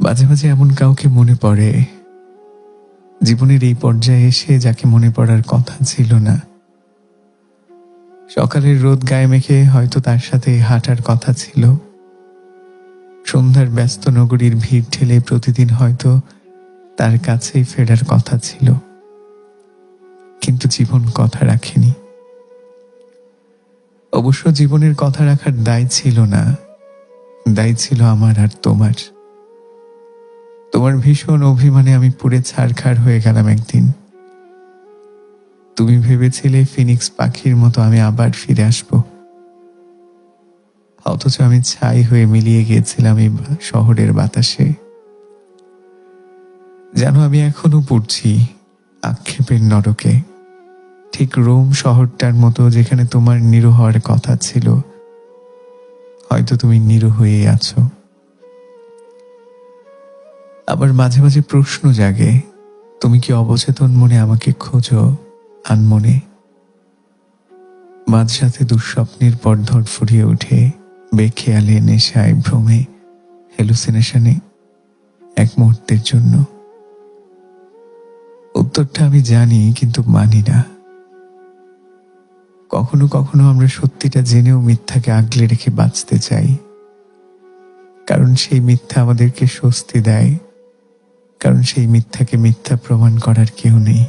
মাঝে মাঝে এমন কাউকে মনে পড়ে। জীবনের এই পর্যায়ে এসে যাকে মনে পড়ার কথা ছিল না। সকালের রোদ গায়ে মেখে হয়তো তার সাথে হাঁটার কথা ছিল। সন্ধ্যার ব্যস্ত নগরীর ভিড় ঠেলে প্রতিদিন হয়তো তার কাছেই ফেরার কথা ছিল। কিন্তু জীবন কথা রাখেনি। অবশ্য জীবনের কথা রাখার দায় ছিল না। দায় ছিল আমার আর তোমার। তোমার ভীষণ অভিমানে আমি পুড়ে ছাড়খাড় হয়ে গেলাম একদিন। তুমি ভেবেছিলে ফিনিক্স পাখির মতো আমি আবার ফিরে আসব। অথচ আমি ছাই হয়ে মিলিয়ে গিয়েছিলাম এই শহরের বাতাসে। যেন আমি এখনও পড়ছি আক্ষেপের নরকে। ঠিক রোম শহরটার মতো যেখানে তোমার নিরু হওয়ার কথা ছিল। হয়তো তুমি নিরু হয়েই আছো। আবার মাঝে মাঝে প্রশ্ন জাগে, তুমি কি অবচেতন মনে আমাকে খোঁজো, আনমনে? মাঝরাতে দুঃস্বপ্নের পর ধর ফুরিয়ে ওঠে, বেখেয়ালে, নেশায়, ভ্রমে হ্যালুসিনেশনে এক মুহূর্তের জন্য। উত্তরটা আমি জানি, কিন্তু মানি না। কখনো কখনো আমরা সত্যিটা জেনেও মিথ্যাকে আগলে রেখে বাঁচতে চাই। কারণ সেই মিথ্যা আমাদেরকে স্বস্তি দেয়। কারণ সেই মিথ্যাকে মিথ্যা প্রমাণ করার কেউ নেই।